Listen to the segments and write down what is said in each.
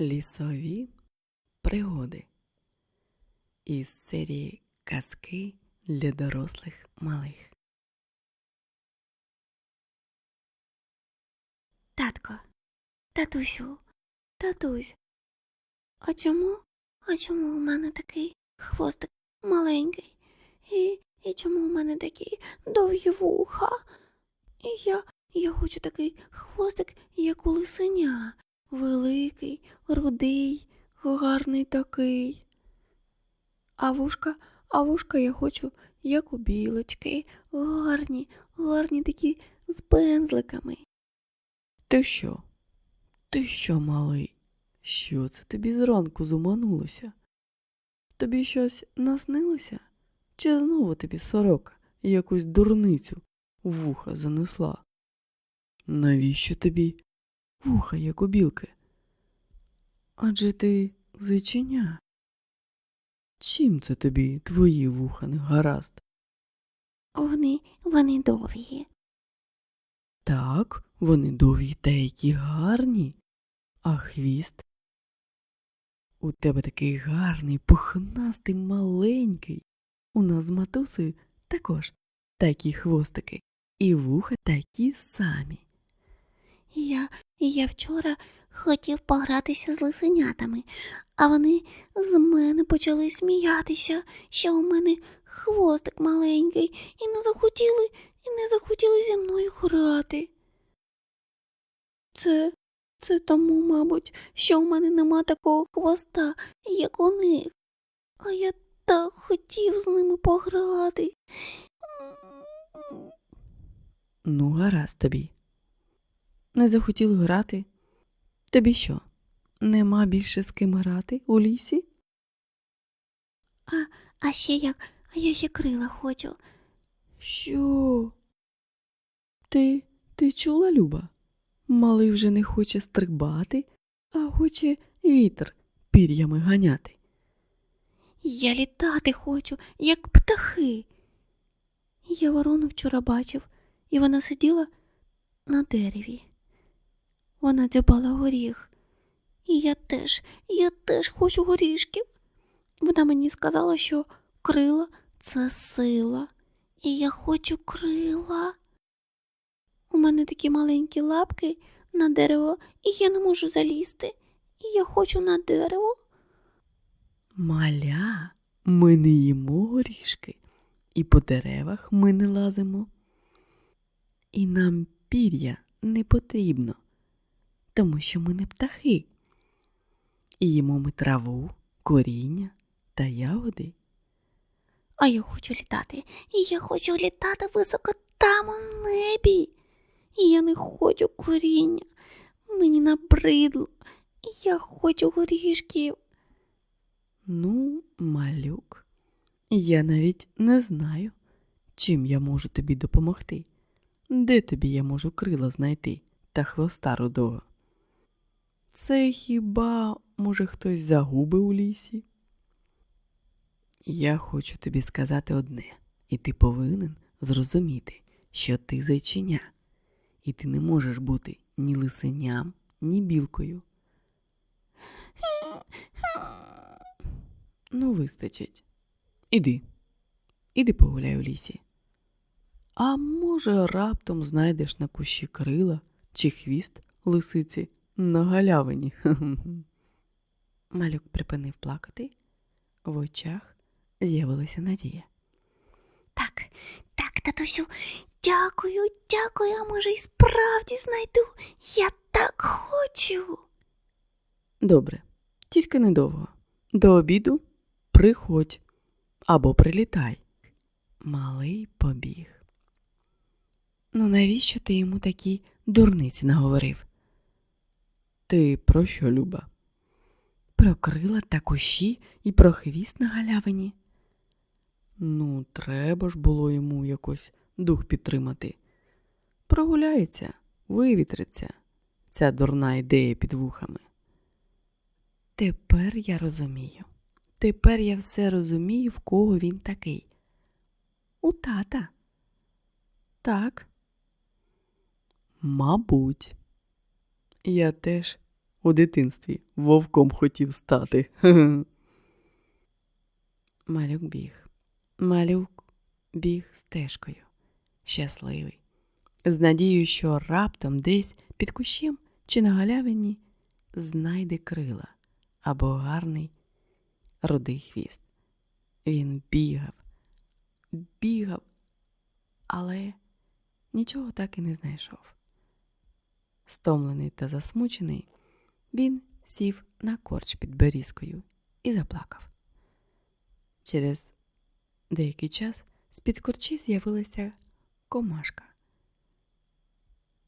Лісові пригоди із серії Казки для дорослих малих. Татко, татусю, татусь. А чому? А чому у мене такий хвостик маленький? І, і чому у мене такі довгі вуха? І я, я хочу такий хвостик, як у лисеня. Великий, рудий, гарний такий. А вушка, а вушка я хочу, як у білочки, гарні, гарні такі з пензликами. Ти що? Ти що, малий? Що це тобі зранку зуманулося? Тобі щось наснилося? Чи знову тобі сорока якусь дурницю в вуха занесла? Навіщо тобі вуха, як у білки? Адже ти зайчиня. Чим це тобі твої вуха не гаразд? Вони, вони довгі. Так, вони довгі та які гарні. А хвіст? У тебе такий гарний, пухнастий, маленький. У нас з матусею також такі хвостики, і вуха такі самі. Я, я вчора хотів погратися з лисенятами, а вони з мене почали сміятися, що у мене хвостик маленький, і не захотіли, і не захотіли зі мною грати. Це, це тому, мабуть, що у мене нема такого хвоста, як у них. А я так хотів з ними пограти. Ну, гаразд тобі. Не захотіли грати? Тобі що? Нема більше з ким грати у лісі? А, а ще як, а я ще крила хочу. Що? Ти, ти чула, Люба? Малий вже не хоче стрибати, а хоче вітер пір'ями ганяти. Я літати хочу, як птахи. Я ворону вчора бачив, і вона сиділа на дереві. Вона дзюбала горіх. І я теж, я теж хочу горішків. Вона мені сказала, що крила це сила, і я хочу крила. У мене такі маленькі лапки на дерево, і я не можу залізти. І я хочу на дерево. Маля, ми не їмо горішки, і по деревах ми не лазимо. І нам пір'я не потрібно, тому що ми не птахи. І їмо ми траву, коріння та ягоди. А я хочу літати, і я хочу літати високо там у небі. І я не хочу коріння. Мені набридло, і я хочу горішків. Ну, малюк, я навіть не знаю, чим я можу тобі допомогти. Де тобі я можу крила знайти та хвоста рудого? Це хіба, може, хтось загубив у лісі? Я хочу тобі сказати одне, і ти повинен зрозуміти, що ти зайчиня, і ти не можеш бути ні лисеням, ні білкою. Ну, вистачить. Іди, іди погуляй у лісі. А може, раптом знайдеш на кущі крила чи хвіст лисиці на галявині. Малюк припинив плакати, в очах з'явилася надія. Так, так, татусю, дякую, дякую, а може, й справді знайду. Я так хочу. Добре, тільки недовго. До обіду приходь або прилітай. Малий побіг. Ну, навіщо ти йому такі дурниці наговорив? Ти про що, Люба? Про крила та кущі і про хвіст на галявині. Ну, треба ж було йому якось дух підтримати. Прогуляється, вивітриться ця дурна ідея під вухами. Тепер я розумію. Тепер я все розумію, в кого він такий. У тата. Так. Мабуть, я теж у дитинстві вовком хотів стати. Малюк біг. Малюк біг стежкою, щасливий, з надією, що раптом десь під кущем чи на галявині знайде крила або гарний рудий хвіст. Він бігав, бігав, але нічого так і не знайшов. Стомлений та засмучений, він сів на корч під берізкою і заплакав. Через деякий час з-під корчі з'явилася комашка.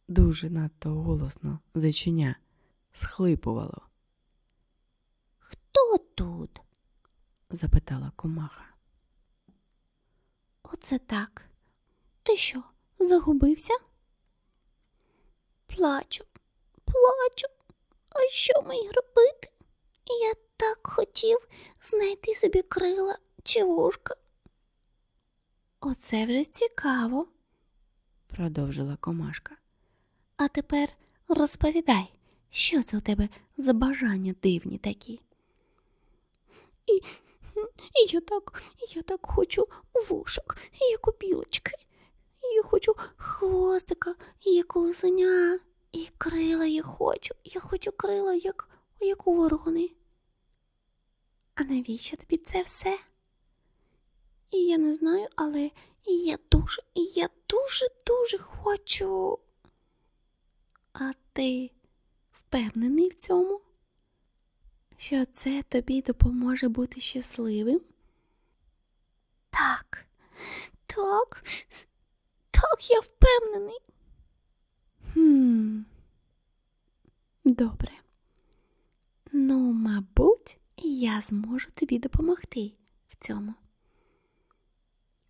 Дуже надто голосно зайчиня схлипувало, Хто тут? запитала комаха. Оце так. Ти що, загубився? Плачу, плачу. А що мені робити? Я так хотів знайти собі крила чи вушка. Оце вже цікаво. продовжила комашка. А тепер розповідай, що це у тебе за бажання дивні такі. І, і я так, я так хочу вушок, як у білочки. Я хочу хвостика, як у лисеня, і крила я хочу. Я хочу крила, як, як у ворони. А навіщо тобі це все? І я не знаю, але я дуже, я дуже, дуже хочу. А ти впевнений в цьому? Що це тобі допоможе бути щасливим? Так, так, так, я впевнений. Хм. Добре. Ну, мабуть, я зможу тобі допомогти в цьому.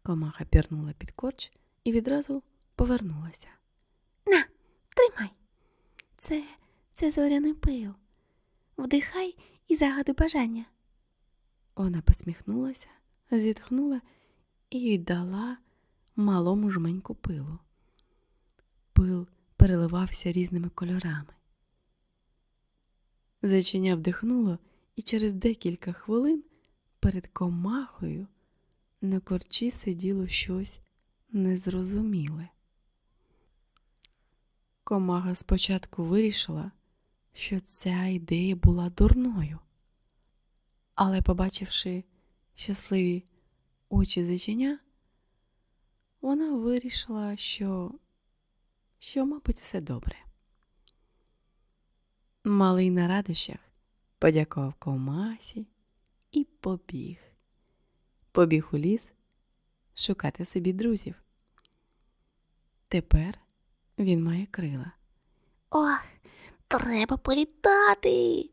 Комаха пірнула під корч і відразу повернулася. На, тримай. Це, це зоряний пил. Вдихай і загадуй бажання. Вона посміхнулася, зітхнула і віддала малому жменьку пилу. Пил переливався різними кольорами. Зайчиня вдихнуло, і через декілька хвилин перед комахою на корчі сиділо щось незрозуміле. Комаха спочатку вирішила, що ця ідея була дурною. Але, побачивши щасливі очі зайчиня, вона вирішила, що, що, мабуть, все добре. Малий на радощах подякував комасі і побіг. Побіг у ліс шукати собі друзів. Тепер він має крила. Ох, треба політати.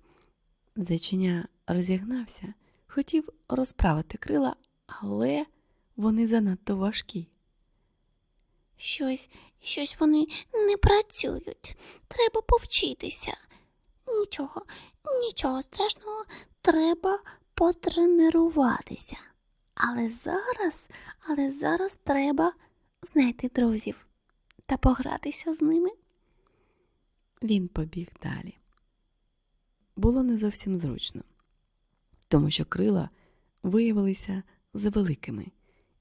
Зайчиня розігнався, хотів розправити крила, але вони занадто важкі. Щось, щось вони не працюють. Треба повчитися. Нічого, нічого страшного, треба потренуватися. Але зараз, але зараз треба знайти друзів та погратися з ними. Він побіг далі. Було не зовсім зручно, тому що крила виявилися завеликими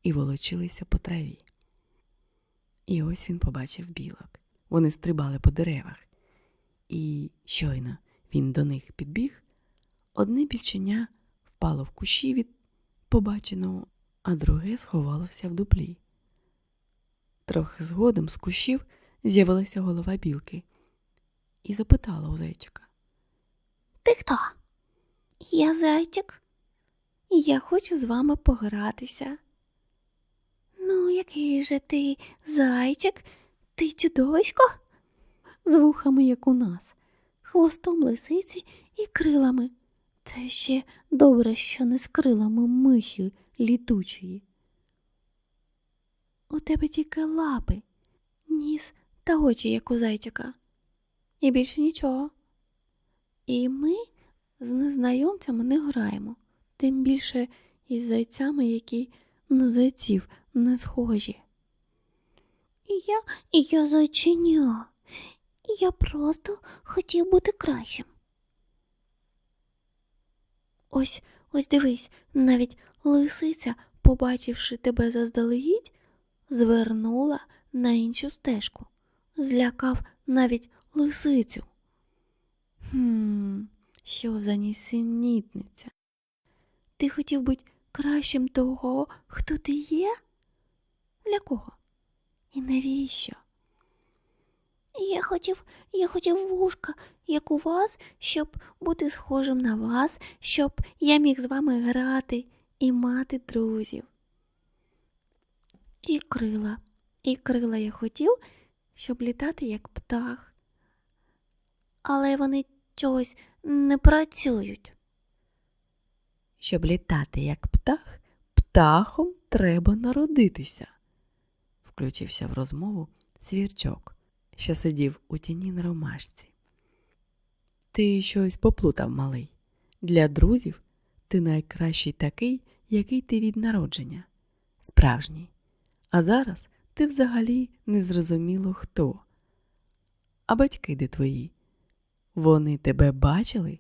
і волочилися по траві. І ось він побачив білок. Вони стрибали по деревах. І щойно він до них підбіг, одне більченя впало в кущі від побаченого, а друге сховалося в дуплі. Трохи згодом з кущів з'явилася голова білки і запитала у зайчика. Ти хто? Я зайчик. І я хочу з вами погратися. Ну, який же ти зайчик? Ти чудовисько? З вухами, як у нас, хвостом лисиці і крилами. Це ще добре, що не з крилами миші літучої. У тебе тільки лапи, ніс та очі, як у зайчика. І більше нічого. І ми з незнайомцями не граємо, тим більше із зайцями, які на зайців не схожі. Я, і я зайчиня. Я просто хотів бути кращим. Ось, ось дивись, навіть лисиця, побачивши тебе заздалегідь, звернула на іншу стежку. Злякав навіть лисицю. Хм, що за нісенітниця? Ти хотів бути кращим того, хто ти є? Для кого? І навіщо? Я хотів, я хотів вушка, як у вас, щоб бути схожим на вас, щоб я міг з вами грати і мати друзів. І крила, і крила я хотів, щоб літати як птах. Але вони чогось не працюють. Щоб літати як птах, птахом треба народитися, включився в розмову свірчок, що сидів у тіні на ромашці. Ти щось поплутав, малий. Для друзів ти найкращий такий, який ти від народження, справжній. А зараз ти взагалі не зрозуміло хто. А батьки де твої? Вони тебе бачили?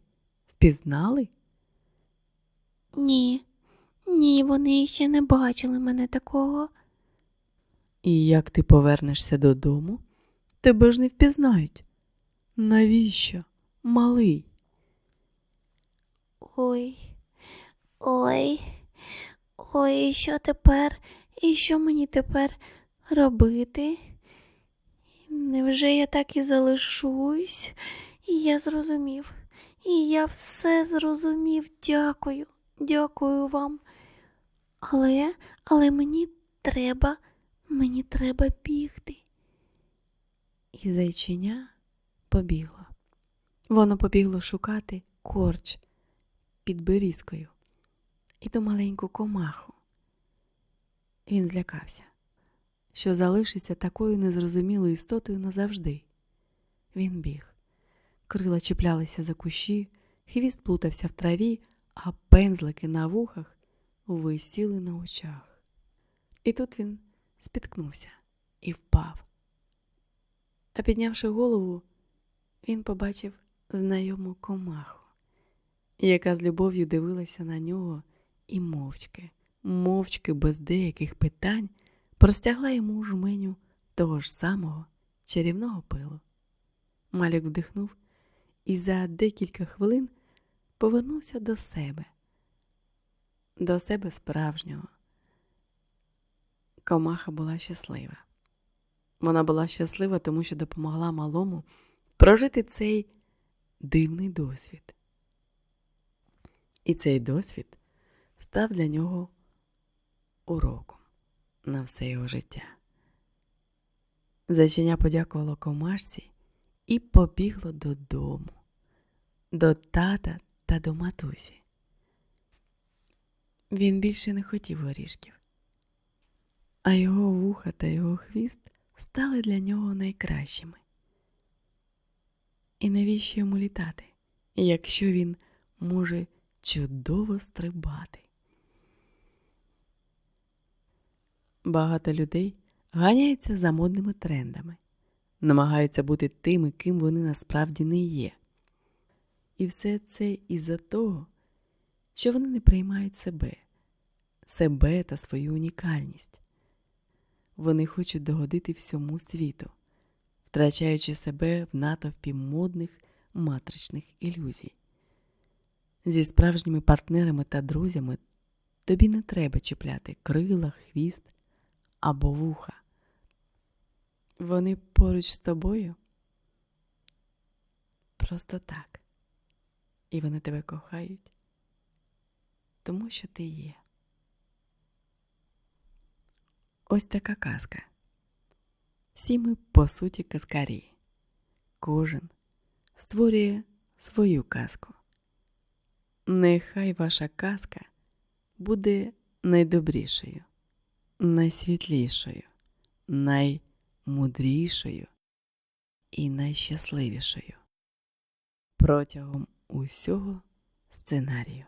Впізнали? Ні, ні, вони ще не бачили мене такого. І як ти повернешся додому, тебе ж не впізнають. Навіщо, малий? Ой, ой, ой, і що тепер? І що мені тепер робити? Невже я так і залишусь? І я зрозумів, і я все зрозумів. Дякую, дякую вам. Але, але мені треба, мені треба бігти. І зайчиня побігло. Воно побігло шукати корч під берізкою і ту маленьку комаху. Він злякався, що залишиться такою незрозумілою істотою назавжди. Він біг. Крила чіплялися за кущі, хвіст плутався в траві, а пензлики на вухах висіли на очах. І тут він спіткнувся і впав. А піднявши голову, він побачив знайому комаху, яка з любов'ю дивилася на нього і мовчки, мовчки без деяких питань простягла йому жменю того ж самого чарівного пилу. Малюк вдихнув і за декілька хвилин повернувся до себе, до себе справжнього. Комаха була щаслива. Вона була щаслива, тому що допомогла малому прожити цей дивний досвід. І цей досвід став для нього уроком на все його життя. Зайчиня подякувало комашці і побігло додому, до тата та до матусі. Він більше не хотів горішків, а його вуха та його хвіст стали для нього найкращими. І навіщо йому літати, якщо він може чудово стрибати? Багато людей ганяються за модними трендами, намагаються бути тими, ким вони насправді не є. І все це із-за того, що вони не приймають себе, себе та свою унікальність. Вони хочуть догодити всьому світу, втрачаючи себе в натовпі модних матричних ілюзій. Зі справжніми партнерами та друзями тобі не треба чіпляти крила, хвіст або вуха. Вони поруч з тобою просто так. І вони тебе кохають, тому що ти є. Ось така казка. Всі ми, по суті, казкарі. Кожен створює свою казку. Нехай ваша казка буде найдобрішою, найсвітлішою, наймудрішою і найщасливішою протягом усього сценарію.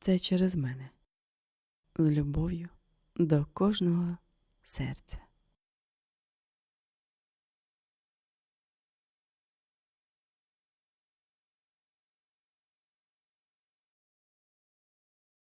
Це через мене з любов'ю до кожного серця.